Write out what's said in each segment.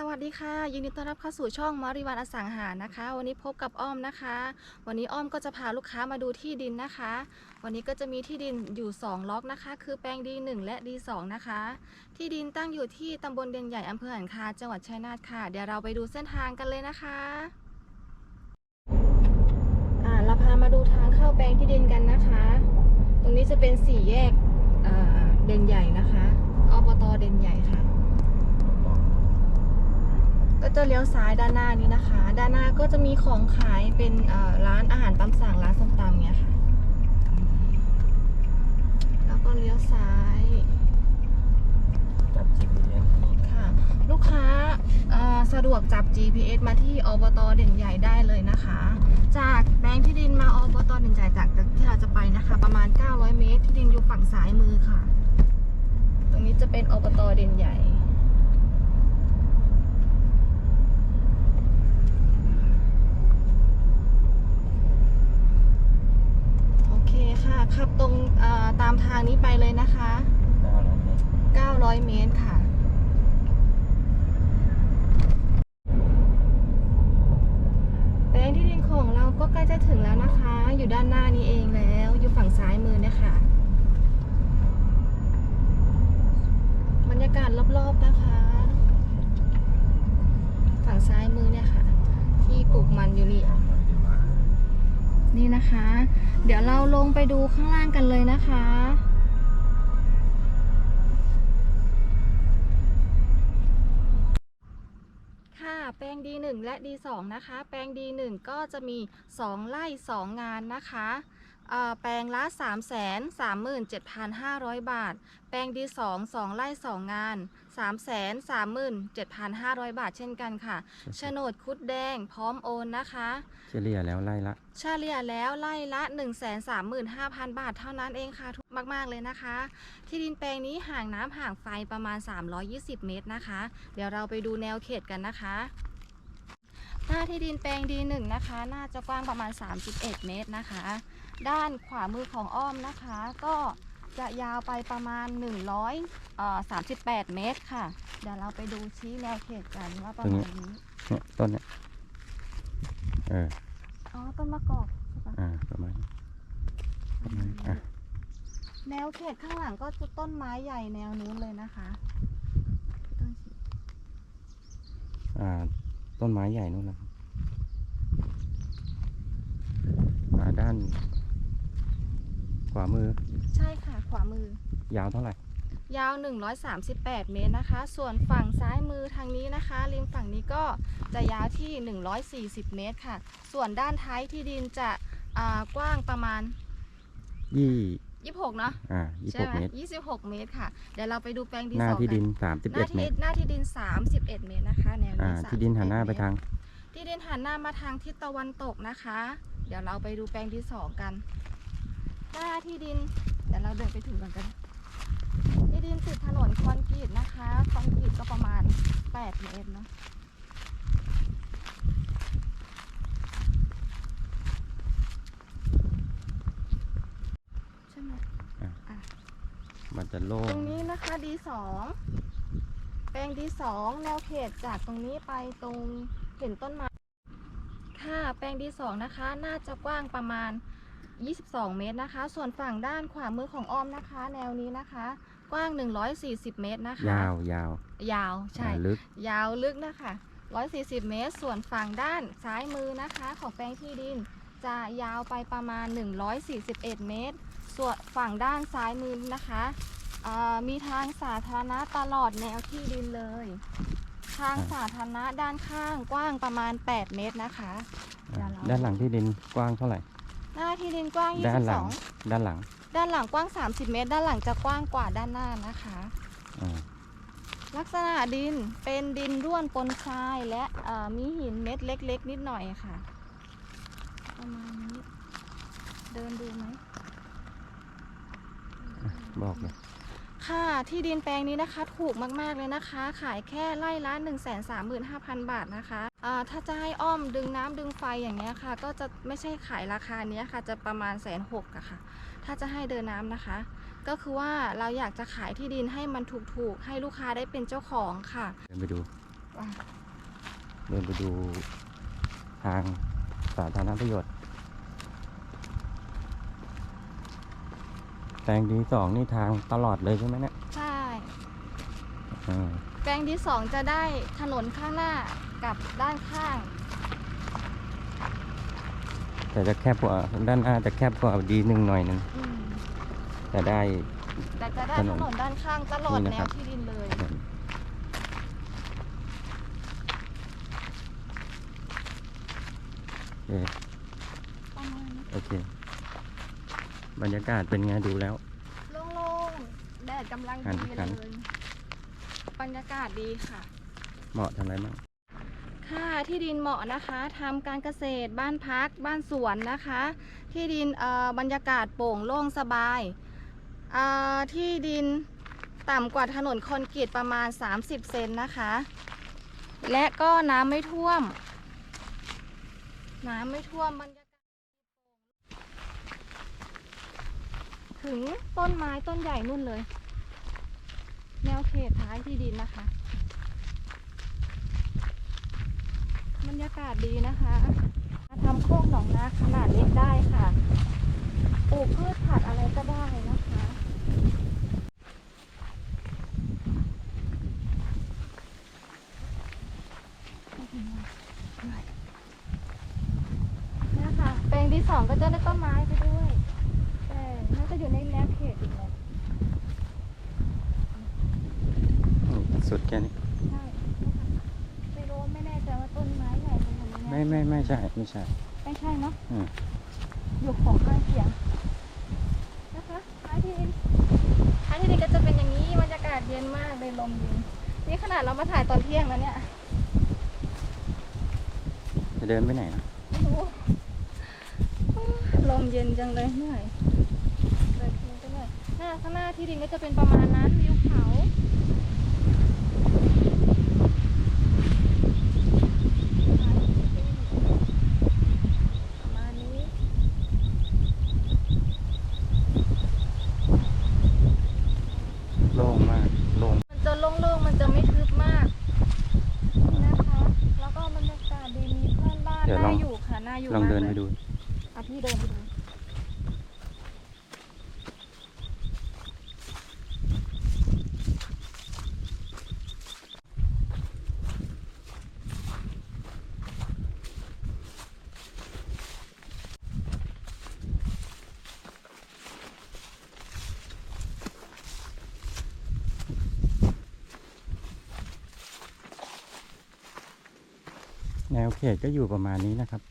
สวัสดีค่ะ ยินดีต้อนรับเข้าสู่ช่องมาริวันอสังหานะคะ วันนี้พบกับอ้อมนะคะ วันนี้อ้อมก็จะพาลูกค้ามาดูที่ดินนะคะ วันนี้ก็จะมีที่ดินอยู่ 2 ล็อกนะคะ คือแปลงดี1และดี2นะคะ ที่ดินตั้งอยู่ที่ตำบลเด่นใหญ่อำเภอหันคาจังหวัดชัยนาทค่ะ เดี๋ยวเราไปดูเส้นทางกันเลยนะคะอ่าเราพามาดูทางเข้าแปลงที่ดินกันนะคะ ตรงนี้จะเป็นสี่แยกเด่นใหญ่นะคะอบตเด่นใหญ่ค่ะ ก็จะเลี้ยวซ้ายด้านหน้านี้นะคะ ด้านหน้าก็จะมีของขายเป็นร้านอาหารตามสั่งร้านส้มตำเนี้ยค่ะ แล้วก็เลี้ยวซ้ายจับ GPS ค่ะ ลูกค้าสะดวกจับ GPS มาที่อบตเด่นใหญ่ได้เลยนะคะ จากแปลงที่ดินมาอบตเด่นใหญ่จากที่เราจะไปนะคะ ประมาณ 900 เมตร ที่ดินอยู่ฝั่งซ้ายมือค่ะ ตรงนี้จะเป็นอบตเด่นใหญ่ โอเคค่ะ ขับตรงเอ่อตามทางนี้ไปเลยนะคะ 900 เมตรค่ะ แปลงที่ดินของเราก็ใกล้จะถึงแล้วนะคะ อยู่ด้านหน้านี้เองแล้ว อยู่ฝั่งซ้ายมือเนี่ยค่ะบรรยากาศรอบๆนะคะ ฝั่งซ้ายมือเนี่ยค่ะ ที่ปลูกมันอยู่นี่ นี่นะคะ เดี๋ยวเราลงไปดูข้างล่างกันเลยนะคะค่ะแปลง D1 และ D2 นะคะ แปลง D1 ก็จะมี 2 ไร่ 2 งานนะคะ แปลงละ 3 3 7 5 0 0 บาท แปลง D2 2ไร่2งาน 3 3 7 5 0 0 บาทเช่นกันค่ะ โฉนดคุดแดงพร้อมโอนนะคะ เฉลี่ยแล้วไล่ละ เฉลี่ยแล้วไล่ละ 135,000 บาทเท่านั้นเองค่ะถูกมาก ๆ เลยนะคะ ที่ดินแปลงนี้ห่างน้ำห่างไฟประมาณ 320 เมตรนะคะ เดี๋ยวเราไปดูแนวเขตกันนะคะ หน้าที่ดินแปลงดีหนึ่งนะคะ น่าจะกว้างประมาณ 31 เมตรนะคะ ด้านขวามือของอ้อมนะคะ ก็จะยาวไปประมาณ100เอ่อ38 เมตรค่ะ เดี๋ยวเราไปดูชี้แนวเขตกันว่าประมาณนี้เนี่ยต้นเนี่ยเอออ๋อต้นมะกอกใช่ปะอ่าประมาณนี้ประมาณนี้อะแนวเขตข้างหลังก็จะต้นไม้ใหญ่แนวนู้นเลยนะคะต้นสีอ่า ต้นไม้ใหญ่นู่นนะครับอ่าด้าน ขวามือ ใช่ค่ะ ขวามือ ยาวเท่าไหร่ ยาว 138 เมตรนะคะ ส่วนฝั่งซ้ายมือทางนี้นะคะ ริมฝั่งนี้ก็จะยาวที่ 140 เมตรค่ะ ส่วนด้านท้ายที่ดินจะอ่ากว้างประมาณยี่ 26เนาะอ่ายี่ใช่หกไหมเมตร26เมตรค่ะ เดี๋ยวเราไปดูแปลงที่หน้าสองที่ดิกันนสามสิบหเอ็น้าดเมที่ตรหน้าที่ดิน31เมตรนะคะแนวอ่านี้ที่ดินหันหน้า31ไปทาง ที่ดินหันหน้ามาทางทิศตะวันตกนะคะ เดี๋ยวเราไปดูแปลงที่สองกัน หน้าที่ดิน เดี๋ยวเราเดินไปถึงกันกัน ที่ดินติดถนนคอนกรีตนะคะ คอนกรีตก็ประมาณ8เมตรเนาะ ใช่ไหม มันจะโล่ตงรงนี้นะคะ D2 แปลง D2 แนวเขตจากตรงนี้ไปตรงเห็นต้นไม้ค่ะแปลง D2 นะคะ น่าจะกว้างประมาณ 22 เมตรนะคะ ส่วนฝั่งด้านขวามือของอ้อมนะคะ แนวนี้นะคะ กว้าง 140 เมตรนะคะ ยาวยาวยาวใช่ อ่าลึก ยาวลึกนะคะ 140 เมตร ส่วนฝั่งด้านซ้ายมือนะคะ ของแปลงที่ดิน จะยาวไปประมาณ 141 เมตร ส่วนฝั่งด้านซ้ายมือนะคะเอ่อมีทางสาธารณะตลอดแนวที่ดินเลย ทางสาธารณะด้านข้างกว้างประมาณ 8 เมตรนะคะอ่าเดี๋ยวเราด้านหลังที่ดินกว้างเท่าไหร่ หน้าที่ดินกว้างด้านหลัง22ด้านหลัง ด้านหลังกว้าง 30 เมตร ด้านหลังจะกว้างกว่าด้านหน้านะคะอ่าลักษณะดินเป็นดินร่วนปนทรายและเอ่อมีหินเม็ดเล็ก ๆ นิดหน่อยค่ะ ประมาณนี้ เดินดูไหม บอกเลยค่ะที่ดินแปลงนี้นะคะถูกมากๆเลยนะคะ ขายแค่ไร่ละ 1 3 5 0 0 0 บาทนะคะอ่าถ้าจะให้อ้อมดึงน้ำดึงไฟอย่างเงี้ยค่ะ ก็จะไม่ใช่ขายราคาเนี้ยค่ะ จะประมาณแสนหกอะค่ะ ถ้าจะให้เดินน้ำนะคะ ก็คือว่าเราอยากจะขายที่ดินให้มันถูกๆ ให้ลูกค้าได้เป็นเจ้าของค่ะเดินไปดูว่าเดินไปดูทางสาธารณประโยชน์ แปลงดีสองนี่ทางตลอดเลยใช่ไหมเนี่ยใช่ อ่าแปลงที่สองจะได้ถนนข้างหน้ากับด้านข้าง แต่จะแคบกว่าด้านหน้าจะแคบกว่าดีหนึ่งหน่อยหนึ่งอืมแต่ได้ แต่จะได้ถถนนนนด้านข้างตลอดนี่นะแนครัวบ ที่ดินเลย โอเคประมาณนี้โอเค บรรยากาศเป็นไงดูแล้ว โล่งๆ แดดกำลังหันดีหันเลยบรรยากาศดีค่ะ เหมาะทำอะไรบ้างค่ะที่ดินเหมาะนะคะทำการเกษตรบ้านพักบ้านสวนนะคะ ที่ดินเอ่อบรรยากาศโปร่งโล่งสบายเอ่อที่ดินต่ำกว่าถนนคอนกรีตประมาณ 30 เซนนะคะ และก็น้ำไม่ท่วม น้ำไม่ท่วมบรรยากาศ ถึงต้นไม้ต้นใหญ่นู่นเลย แนวเขตท้ายที่ดินนะคะ บรรยากาศดีนะคะทำโคกหนองนาขนาดเล็กได้ค่ะ ปลูกพืชผักอะไรก็ได้นะคะ เนี่ยค่ะ แปลงที่สองก็จะได้ต้นไม้ไปด้วย แต่น่าจะอยู่ในแนวเขตอีกแหละ อืม สุดแค่นี้ ใช่ไม่รู้ไม่แน่ใจว่าต้นไม้ใหญ่ขนาดนี้ไม่ไม่ไม่ใช่ไม่ใช่ ไม่ใช่เนาะอืม อยู่ของข้างเคียงนะคะท้ายที่ดินท้ายที่ดินก็จะเป็นอย่างนี้บรรยากาศเย็นมากเลยลมเย็นนี่ขนาดเรามาถ่ายตอนเที่ยงแล้วเนี่ยจะเดินไปไหนนะไม่รู้ลมเย็นจังเลยเหนื่อยเลยเที่ยงก็เหนื่อยหน้าข้างหน้าที่ดินก็จะเป็นประมาณนั้นวิวเขาประมาณนี้ โล่งมาก โล่ง มันจะโล่งๆ มันจะไม่ทึบมากนะคะ แล้วก็บรรยากาศดีมีเพื่อนบ้าน เดี๋ยวล น่า อง อยู่ค่ะ น่าอยู่ ลอง มาก เดิน เล ไป ย ดู อะพี่เดินไปดู แน วเขตก็อยู่ประมาณนี้นะครับ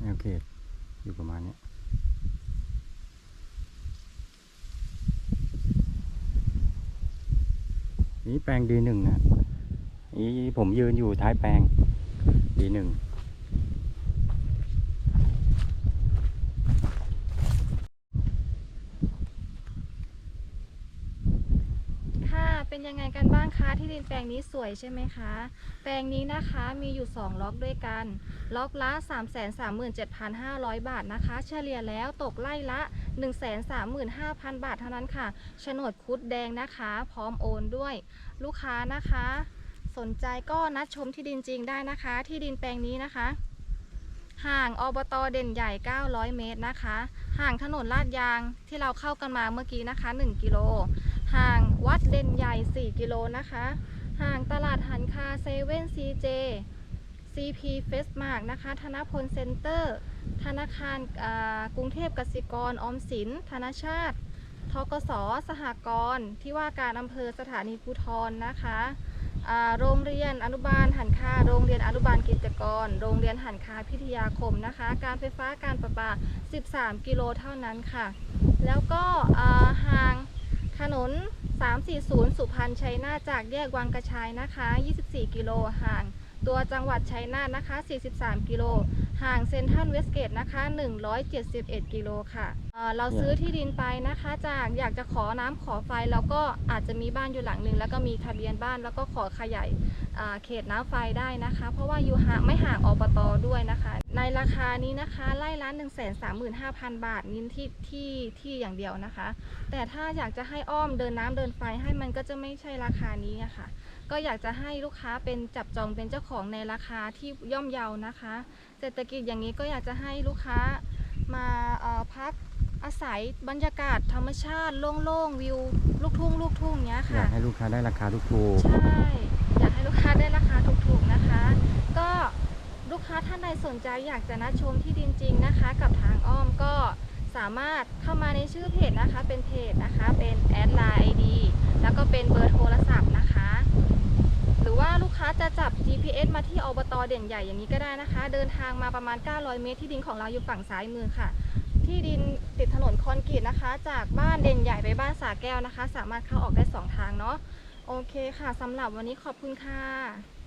แนวเขตอยู่ประมาณนี้นี่แปลงดีหนึ่งนะนี่ผมยืนอยู่ท้ายแปลงดีหนึ่ง ค่ะ เป็นยังไงกันบ้างคะที่ดินแปลงนี้สวยใช่ไหมคะ แปลงนี้นะคะมีอยู่ 2 ล็อกด้วยกัน ล็อกละ 337,500 บาทนะคะ เฉลี่ยแล้วตกไล่ละ 135,000 บาทเท่านั้นค่ะโฉนดคุดแดงนะคะ พร้อมโอนด้วย ลูกค้านะคะ สนใจก็นัดชมที่ดินจริงได้นะคะ ที่ดินแปลงนี้นะคะห่างอบตเด่นใหญ่ 900 เมตรนะคะ ห่างถนนลาดยางที่เราเข้ากันมาเมื่อกี้นะคะ 1 กิโล ห่างวัดเด่นใหญ่ 4 กิโลนะคะ ห่างตลาดหันคาเซเว่นซีเจ CP f e s m a r k นะคะ ธนพลเซ็นเตอร์ ธนาคารกรุงเทพกสิกรออมสิน ธนาชาติทกสสหกรณ์ที่ว่าการอำเภอสถานีภูทรนะคะโรงเรียนอนุบาลหันคา โรงเรียนอนุบาลกิจกร โรงเรียนหันคาพิทยาคมนะคะ การไฟฟ้าการประปา 13 กิโลเท่านั้นค่ะ แล้วก็ห่าง 340 สุพรรณชัยนาทจากแยกวังกระชายนะคะ 24 กิโลห่าง ตัวจังหวัดชัยนาทนะคะ 43 กิโลห่างเซนทรัลเวสเกตนะคะ 171 กิโลค่ะเอ่อเราซื้อที่ดินไปนะคะ จากอยากจะขอน้ำขอไฟแล้วก็อาจจะมีบ้านอยู่หลังหนึ่งแล้วก็มีทะเบียนบ้านแล้วก็ขอขยาย เขตน้ำไฟได้นะคะ เพราะว่าอยู่ห่างไม่ห่างอบตด้วยนะคะ ในราคานี้นะคะไล่ละ1 3 5 0 0 0 บาทนี้ที่ที่ที่อย่างเดียวนะคะ แต่ถ้าอยากจะให้อ้อมเดินน้ำเดินไฟให้มันก็จะไม่ใช่ราคานี้อะค่ะ ก็อยากจะให้ลูกค้าเป็นจับจองเป็นเจ้าของในราคาที่ย่อมเยานะคะ เศรษฐกิจอย่างนี้ก็อยากจะให้ลูกค้ามาเอ่อพักอาศัยบรรยากาศธรรมชาติโล่งๆวิว ลูกทุ่งลูกทุ่งเนี้ยอยาค่ะกให้ลูกค้าได้ราคาถูกใช่อยากให้ ลูกค้าได้ราคาถูกๆนะคะ ก็ลูกค้าท่านใดสนใจอยากจะนัดชมที่ดินจริงนะคะ กับทางอ้อมก็สามารถเข้ามาในชื่อเพจนะคะ เป็นเพจนะคะ เป็นแอดไลน์ไอดีแล้วก็เป็นเบอร์โทรศัพท์นะคะ หรือว่าลูกค้าจะจับ GPS มาที่อบตเด่นใหญ่อย่างนี้ก็ได้นะคะ เดินทางมาประมาณ 900 เมตรที่ดินของเราอยู่ฝั่งซ้ายมือค่ะ ที่ดินติดถนนคอนกรีตนะคะ จากบ้านเด่นใหญ่ไปบ้านสาแก้วนะคะ สามารถเข้าออกได้สองทางเนาะ โอเคค่ะสำหรับวันนี้ขอบคุณค่ะ